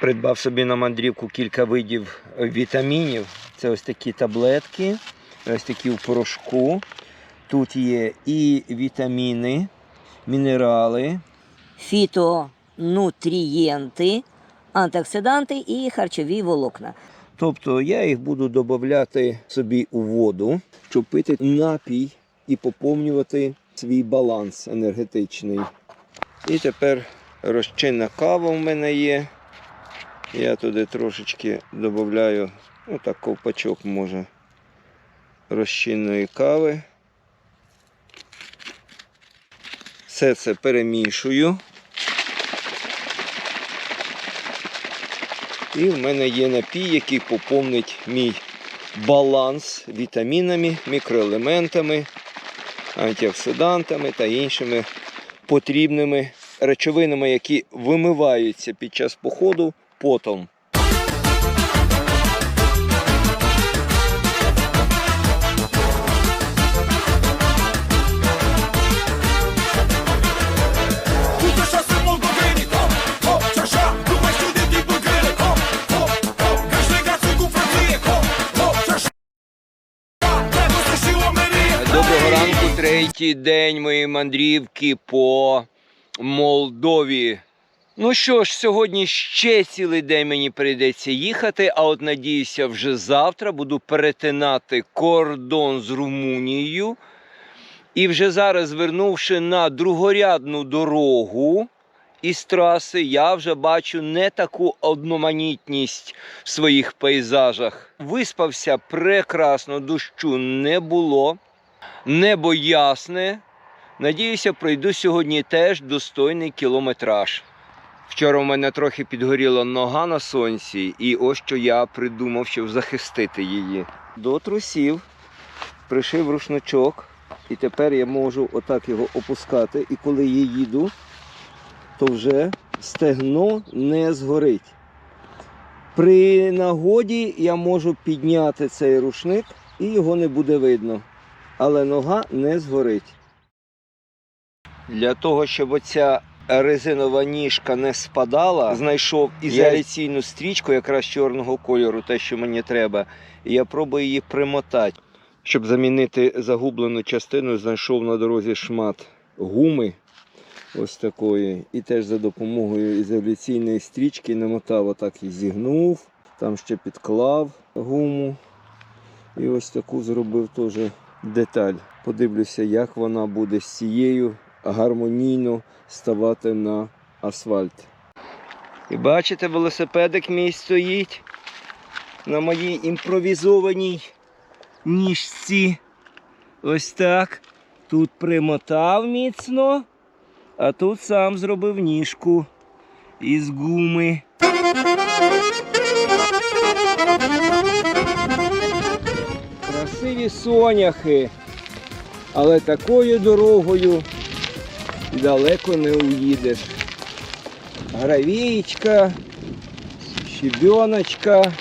Придбав собі на мандрівку кілька видів вітамінів. Це ось такі таблетки, ось такі в порошку. Тут є і вітаміни, мінерали, фітонутрієнти, антиоксиданти і харчові волокна. Тобто я їх буду додати собі у воду, щоб пити напій і поповнювати свій баланс енергетичний. І тепер розчинна кава в мене є. Я туди трошечки додаю, ну так, ковпачок може, розчинної кави. Все це перемішую. І в мене є напій, який поповнить мій баланс вітамінами, мікроелементами, антиоксидантами та іншими потрібними речовинами, які вимиваються під час походу потом. Доброго ранку, третій день моєї мандрівки по Молдові. Ну що ж, сьогодні ще цілий день мені прийдеться їхати, а от надіюся, вже завтра буду перетинати кордон з Румунією. І вже зараз, звернувши на другорядну дорогу із траси, я вже бачу не таку одноманітність в своїх пейзажах. Виспався прекрасно, дощу не було. Небо ясне. Надіюся, пройду сьогодні теж достойний кілометраж. Вчора у мене трохи підгоріла нога на сонці, і ось що я придумав, щоб захистити її. До трусів пришив рушничок, і тепер я можу отак його опускати. І коли я їду, то вже стегно не згорить. При нагоді я можу підняти цей рушник і його не буде видно але нога не згорить. Для того, щоб оця резинова ніжка не спадала, знайшов ізоляційну стрічку якраз чорного кольору, те, що мені треба, і я пробую її примотати. Щоб замінити загублену частину, знайшов на дорозі шмат гуми ось такої. І теж за допомогою ізоляційної стрічки намотав отак і зігнув, там ще підклав гуму. І ось таку зробив теж деталь. Подивлюся, як вона буде з цією гармонійно ставати на асфальт. І бачите, велосипедик мій стоїть на моїй імпровізованій ніжці. Ось так. Тут примотав міцно, а тут сам зробив ніжку із гуми. Красиві соняхи, але такою дорогою далеко не уїдеш. Гравійка, щебеночка.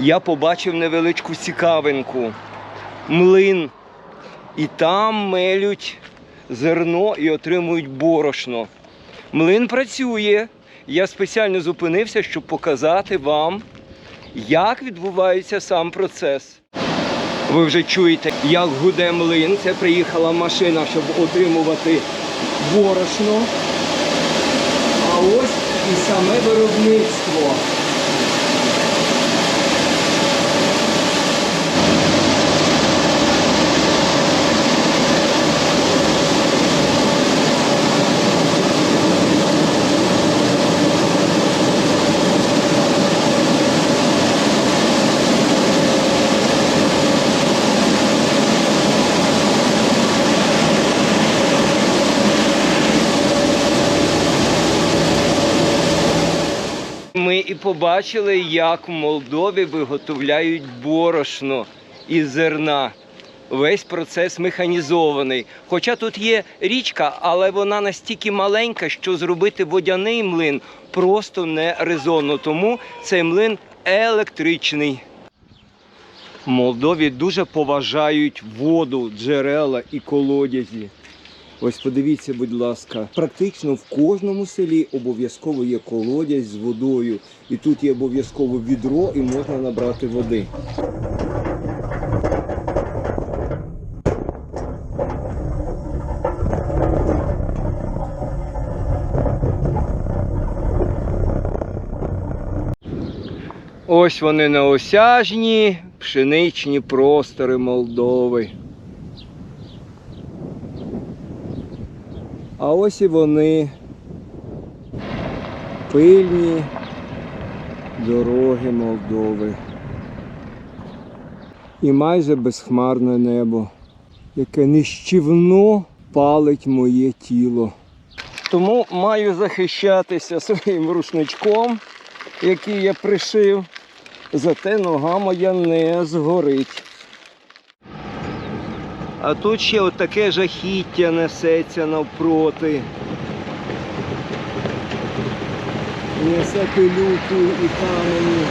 Я побачив невеличку цікавинку. Млин. І там мелють зерно і отримують борошно. Млин працює. Я спеціально зупинився, щоб показати вам, як відбувається сам процес. Ви вже чуєте, як гуде млин. Це приїхала машина, щоб отримувати борошно. А ось і саме виробництво. Ми і побачили, як в Молдові виготовляють борошно із зерна. Весь процес механізований. Хоча тут є річка, але вона настільки маленька, що зробити водяний млин просто не резонно. Тому цей млин електричний. В Молдові дуже поважають воду, джерела і колодязі. Ось подивіться, будь ласка, практично в кожному селі обов'язково є колодязь з водою. І тут є обов'язково відро і можна набрати води. Ось вони неосяжні пшеничні простори Молдови. А ось і вони пильні дороги Молдови. І майже безхмарне небо, яке нищівно палить моє тіло. Тому маю захищатися своїм рушничком, який я пришив, зате нога моя не згорить. А тут ще отаке жахіття несеться навпроти. Несе пилюку і камені.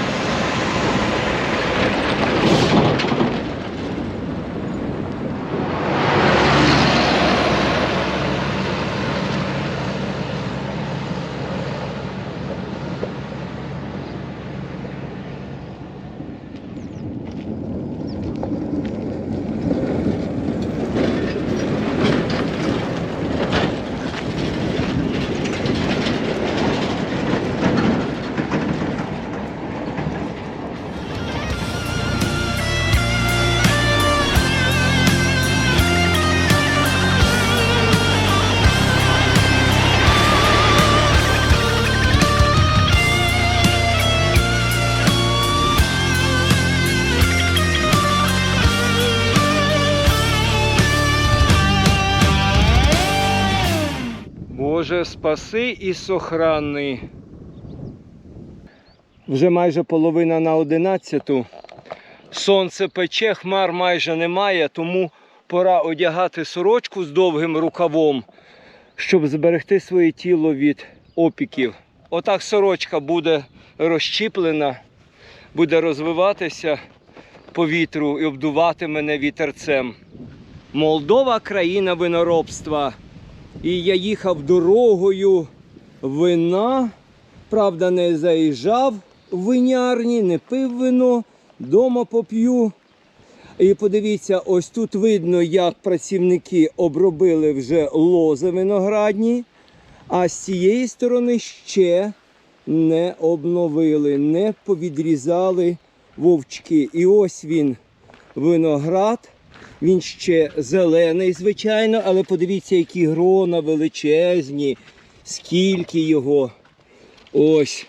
Боже, спаси і сохрани. Вже майже половина на одинадцяту. Сонце пече, хмар майже немає, тому пора одягати сорочку з довгим рукавом, щоб зберегти своє тіло від опіків. Отак сорочка буде розщіплена, буде розвиватися по вітру і обдувати мене вітерцем. Молдова країна виноробства. І я їхав дорогою вина, правда, не заїжджав в винярні, не пив вино, дома поп'ю. І подивіться, ось тут видно, як працівники обробили вже лози виноградні, а з цієї сторони ще не обновили, не повідрізали вовчки. І ось він виноград. Він ще зелений, звичайно, але подивіться, які грона величезні, скільки його. Ось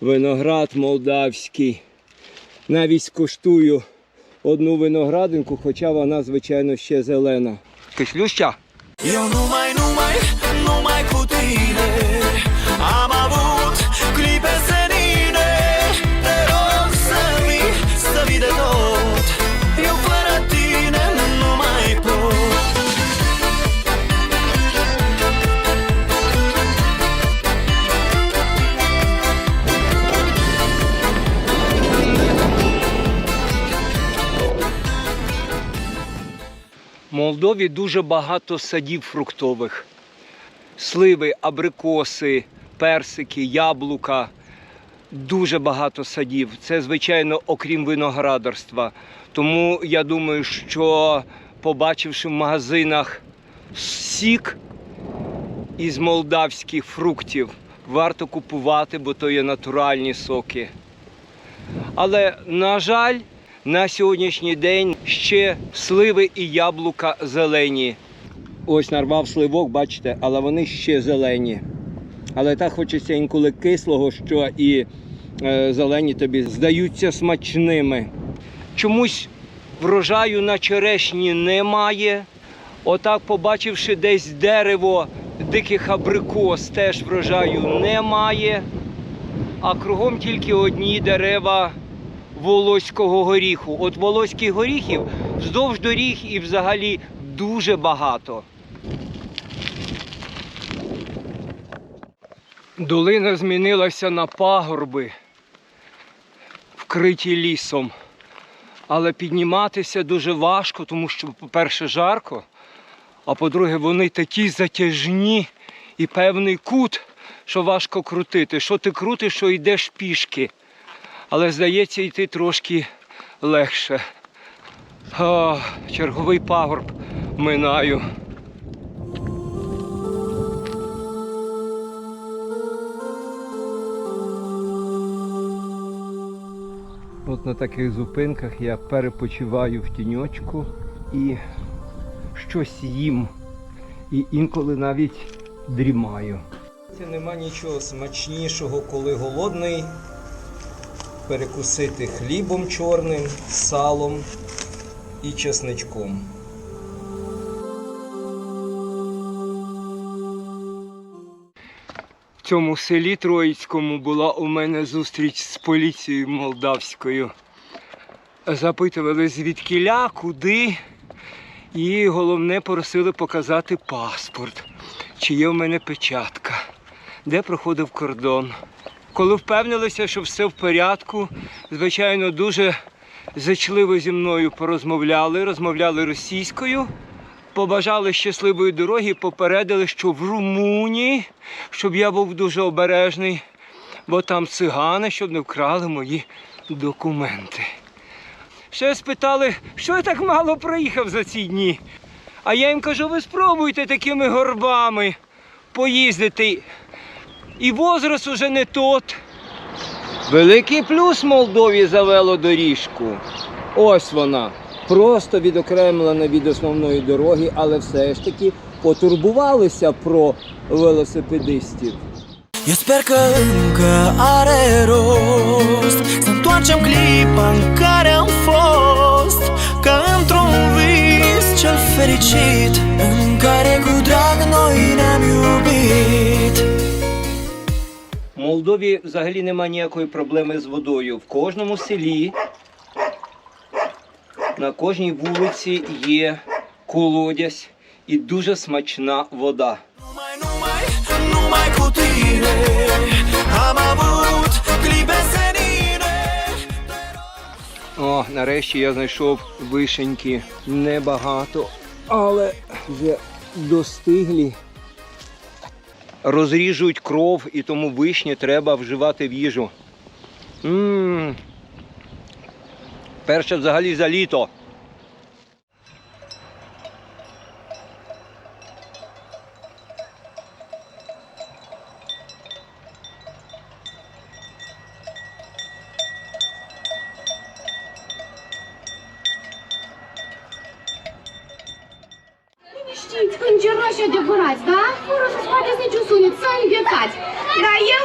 виноград молдавський. Навіть скуштую одну виноградинку, хоча вона, звичайно, ще зелена. Кислюща? Io numai, numai, numai cu tine Am Молдові дуже багато садів фруктових. Сливи, абрикоси, персики, яблука. Дуже багато садів. Це, звичайно, окрім виноградарства. Тому я думаю, що побачивши в магазинах сік із молдавських фруктів, варто купувати, бо то є натуральні соки. Але, на жаль, на сьогоднішній день ще сливи і яблука зелені. Ось нарвав сливок, бачите, але вони ще зелені. Але так хочеться інколи кислого, що і е, зелені тобі здаються смачними. Чомусь врожаю на черешні немає. Отак, побачивши десь дерево диких абрикос, теж врожаю немає. А кругом тільки одні дерева волоського горіху. От волоських горіхів вздовж доріг і взагалі дуже багато. Долина змінилася на пагорби, вкриті лісом. Але підніматися дуже важко, тому що, по-перше, жарко, а по-друге, вони такі затяжні і певний кут, що важко крутити. Що ти крутиш, що йдеш пішки. Але здається, йти трошки легше. О, черговий пагорб минаю. От на таких зупинках я перепочиваю в тіньочку і щось їм. І інколи навіть дрімаю. Це нема нічого смачнішого, коли голодний. Перекусити хлібом чорним, салом і чесничком. В цьому селі Троїцькому була у мене зустріч з поліцією молдавською. Запитували звідкіля, куди. І головне просили показати паспорт, чи є в мене печатка, де проходив кордон. Коли впевнилися, що все в порядку, звичайно, дуже зачливо зі мною порозмовляли, розмовляли російською, побажали щасливої дороги, попередили, що в Румунії, щоб я був дуже обережний, бо там цигани, щоб не вкрали мої документи. Ще спитали, що я так мало проїхав за ці дні. А я їм кажу, ви спробуйте такими горбами поїздити. І возраст уже не тот. Великий плюс Молдові за велодоріжку. Ось вона. Просто відокремлена від основної дороги, але все ж таки потурбувалися про велосипедистів. Eu sper că încă are rost Să întoarcem clipa în care am fost Ca într-un vis cel fericit În care cu Молдові взагалі немає ніякої проблеми з водою. В кожному селі, на кожній вулиці є колодязь і дуже смачна вода. О, нарешті я знайшов вишеньки. Небагато, але вже достиглі. Розріжують кров і тому вишні треба вживати в їжу. Мм. Перше взагалі за літо. Știți, îngerași adevărați, da? Fără să scoateți niciun sunet, să înghețați. Dar eu,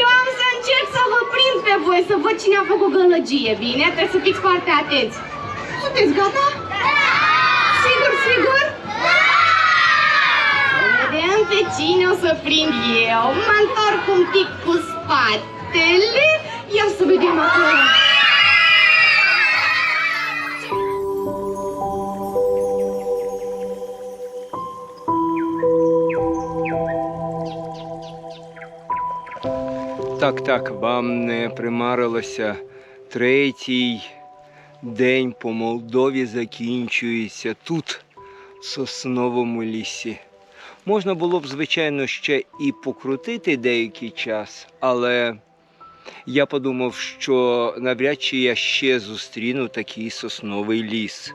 eu am să încerc să vă prind pe voi, să văd cine a făcut gălăgie, bine? Trebuie să fiți foarte atenți. Sunteți gata? Sigur, sigur? Să vedem pe cine o să prind eu. Mă întorc un pic cu spatele. Ia să vedem acolo. Так, так, вам не примарилося. Третій день по Молдові закінчується тут, в сосновому лісі. Можна було б, звичайно, ще і покрутити деякий час, але я подумав, що навряд чи я ще зустріну такий сосновий ліс.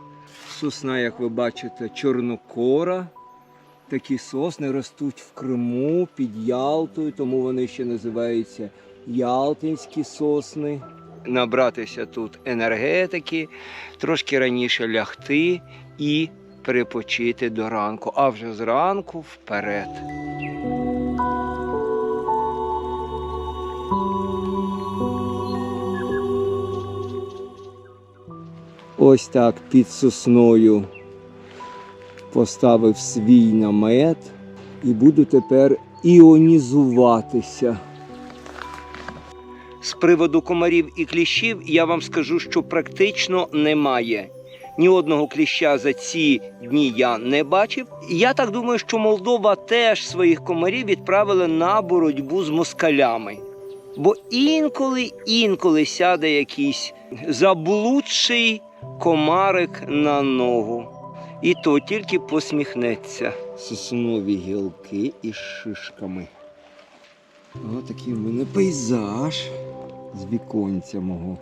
Сосна, як ви бачите, чорнокора. Такі сосни ростуть в Криму під Ялтою, тому вони ще називаються Ялтинські сосни. Набратися тут енергетики, трошки раніше лягти і перепочити до ранку, а вже зранку вперед. Ось так під сосною поставив свій намет і буду тепер іонізуватися. З приводу комарів і кліщів я вам скажу, що практично немає. Ні одного кліща за ці дні я не бачив. Я так думаю, що Молдова теж своїх комарів відправила на боротьбу з москалями. Бо інколи, інколи сяде якийсь заблудший комарик на ногу. І то тільки посміхнеться. Соснові гілки із шишками. Ось такий в мене пейзаж з віконця мого.